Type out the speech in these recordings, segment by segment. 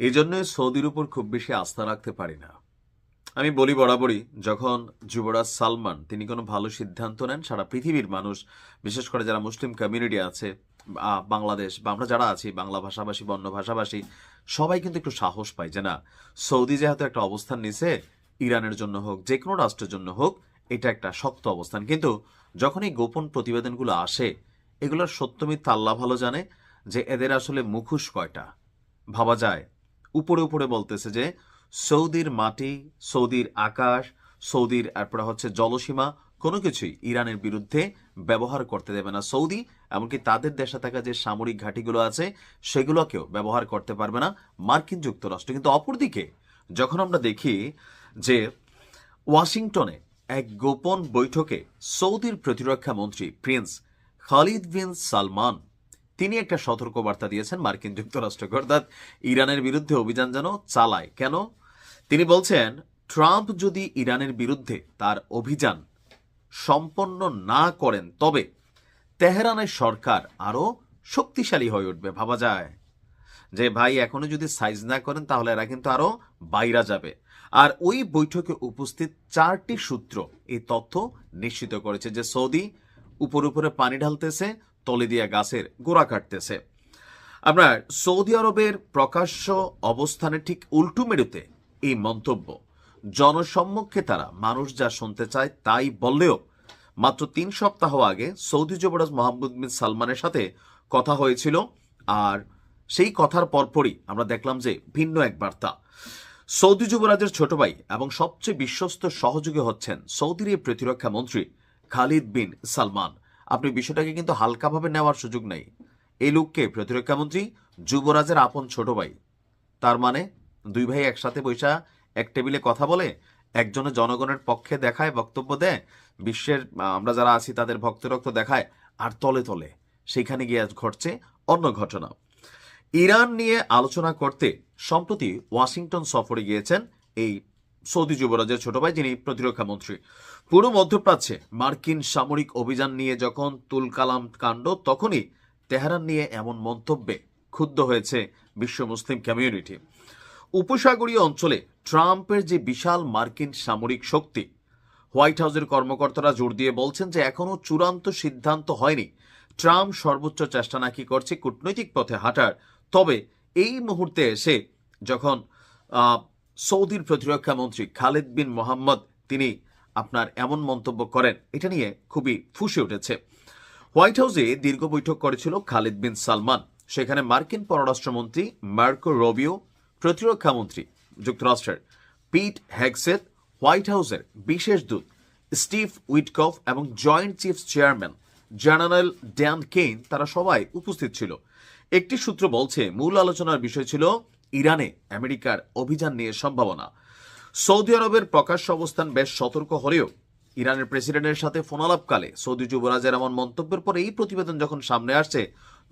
এই জন্যই সৌদির উপর খুব বেশি আস্থা রাখতে পারি না। আমি বলি বরাবরই, যখন যুবরাজ সালমান তিনি কোনো ভালো সিদ্ধান্ত নেন, সারা পৃথিবীর মানুষ, বিশেষ করে যারা মুসলিম কমিউনিটি আছে বাংলাদেশ, বা আমরা যারা আছি, বাংলা ভাষাভাষী বা অন্য ভাষাভাষী, সবাই কিন্তু একটু সাহস পায় যে না, সৌদি যেহেতু একটা অবস্থান নিছে, ইরানের জন্য হোক, যে কোনো রাষ্ট্রের জন্য হোক, এটা একটা শক্ত অবস্থান। কিন্তু যখন এই গোপন প্রতিবেদনগুলো আসে, এগুলোর সত্য মিথ্যা আল্লাহ ভালো জানে যে এদের আসলে মুখোশ কয়টা? ভাবা যায়। উপরে উপরে বলতেছে যে, সৌদির মাটি, সৌদির আকাশ, সৌদির এরপরে হচ্ছে জলসীমা, কোনো কিছুই ইরানের বিরুদ্ধে ব্যবহার করতে দেবে না সৌদি, এমনকি তাদের দেশে থাকা যে সামরিক ঘাঁটিগুলো আছে, সেগুলোকেও ব্যবহার করতে পারবে না মার্কিন যুক্তরাষ্ট্র। কিন্তু অপরদিকে, যখন আমরা দেখি যে ওয়াশিংটনে এক গোপন বৈঠকে সৌদির প্রতিরক্ষা মন্ত্রী প্রিন্স খালিদ বিন সালমান তিনি একটা সতর্কবার্তা দিয়েছেন মার্কিন যুক্তরাষ্ট্রকে অর্থাৎ ইরানের বিরুদ্ধে অভিযান যেন চালায়। কেন? তিনি বলছেন, ট্রাম্প যদি ইরানের বিরুদ্ধে তার অভিযান সম্পন্ন না করেন, তবে তেহরানের সরকার আরও শক্তিশালী হয়ে উঠবে, ভাবা যায়। যে ভাই এখনও যদি সাইজ না করেন, তাহলে এরা কিন্তু আরও বাইরা যাবে। আর ওই বৈঠকে উপস্থিত চারটি সূত্র এই তথ্য নিশ্চিত করেছে যে সৌদি উপর উপরে পানি ঢালতেছে তলে দিয়া গাছের গোড়া কাটতেছে। আপনার সৌদি আরবের প্রকাশ্য অবস্থানের ঠিক উল্টো মেরুতে এই মন্তব্য। জনসম্মুখে তারা মানুষ যা শুনতে চায় তাই বললেও মাত্র তিন সপ্তাহ আগে সৌদি যুবরাজ মোহাম্মদ বিন সালমানের সাথে কথা হয়েছিল আর সেই কথার পরপরই আমরা দেখলাম যে ভিন্ন এক বার্তা। সৌদি যুবরাজের ছোট ভাই এবং সবচেয়ে বিশ্বস্ত সহযোগী হচ্ছেন সৌদির এই প্রতিরক্ষা মন্ত্রী খালিদ বিন সালমান। আপনি বিষয়টাকে কিন্তু হালকাভাবে নেওয়ার সুযোগ নেই। এই লোককে প্রতিরক্ষা মন্ত্রী যুবরাজের আপন ছোট ভাই। তার মানে দুই ভাই একসাথে বৈশা এক টেবিলে কথা বলে একজনে জনগণের পক্ষে দেখায় বক্তব্য দেয়, বিশ্বের, আমরা যারা আছি তাদের ভক্তরক্ত দেখায় আর তলে তলে। সেখানে গিয়ে ঘটছে অন্য ঘটনা। ইরান নিয়ে আলোচনা করতে সম্প্রতি ওয়াশিংটন সফরে গিয়েছেন এই সৌদি যুবরাজের ছোট ভাই যিনি প্রতিরক্ষা মন্ত্রী। পুরো মধ্যপ্রাচ্যে মার্কিন সামরিক অভিযান নিয়ে যখন তুলকালাম কাণ্ড, তখনই তেহরান নিয়ে এমন মন্তব্যে ক্ষুব্ধ হয়েছে বিশ্ব মুসলিম কমিউনিটি উপসাগরীয় অঞ্চলে ট্রাম্পের যে বিশাল মার্কিন সামরিক শক্তি, হোয়াইট হাউসের কর্মকর্তারা জোর দিয়ে বলছেন যে এখনও চূড়ান্ত সিদ্ধান্ত হয়নি। ট্রাম্প সর্বোচ্চ চেষ্টা নাকি করছে কূটনৈতিক পথে হাঁটার। তবে এই মুহূর্তে এসে যখন সৌদির প্রতিরক্ষা মন্ত্রী খালেদ বিন মোহাম্মদ, তিনি আপনার এমন মন্তব্য করেন, এটা নিয়ে খুবই ফুসে উঠেছে। হোয়াইট হাউসে দীর্ঘ বৈঠক করেছিল খালিদ বিন সালমান। সেখানে মার্কিন পররাষ্ট্রমন্ত্রী মার্কো রবিও, প্রতিরক্ষা মন্ত্রী যুক্তরাষ্ট্রের পিট হ্যাগসেট হোয়াইট হাউসের বিশেষ দূত স্টিভ উইটকফ এবং joint chief chairman general Dan Caine, তারা সবাই উপস্থিত ছিল। একটি সূত্র বলছে, মূল আলোচনার বিষয় ছিল ইরানে আমেরিকার অভিযান নিয়ে সম্ভাবনা। সৌদি আরবের প্রকাশ্য অবস্থান বেশ সতর্ক হলেও ইরানের প্রেসিডেন্টের সাথে ফোনালাপকালে সৌদি যুবরাজের এমন মন্তব্যের পরে এই প্রতিবেদন যখন সামনে আসছে,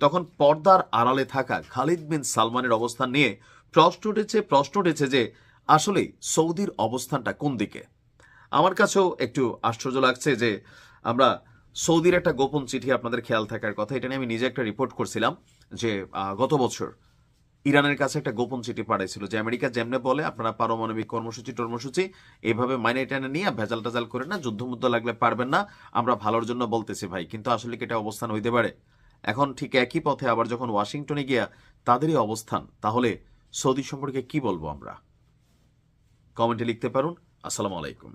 তখন পর্দার আড়ালে থাকা খালিদ বিন সালমানের অবস্থান নিয়ে প্রশ্ন উঠেছে প্রশ্ন উঠেছে যে আসলে সৌদির অবস্থানটা কোন দিকে? আমার কাছেও একটু আশ্চর্য লাগছে যে আমরা সৌদির একটা গোপন চিঠি আপনাদের খেয়াল থাকার কথা, এটা নিয়ে আমি নিজে একটা রিপোর্ট করছিলাম যে গত বছর ইরানের কাছে একটা গোপন চিঠি পাঠাইছিল যে আমেরিকা যেমনে বলে, আপনারা পারমাণবিক কর্মসূচি, টর্মসূচি এইভাবে মাইনে টেনে নিয়ে ভেজাল টাজাল করে না, যুদ্ধমুদ্ধ লাগলে পারবেন না, আমরা ভালোর জন্য বলতেছি ভাই। কিন্তু আসলে কি এটা অবস্থান হইতে পারে? এখন ঠিক একই পথে আবার যখন ওয়াশিংটনে গিয়া তাদেরই অবস্থান, তাহলে সৌদি সম্পর্কে কি বলব আমরা? কমেন্টে লিখতে পারুন। আসসালামু আলাইকুম।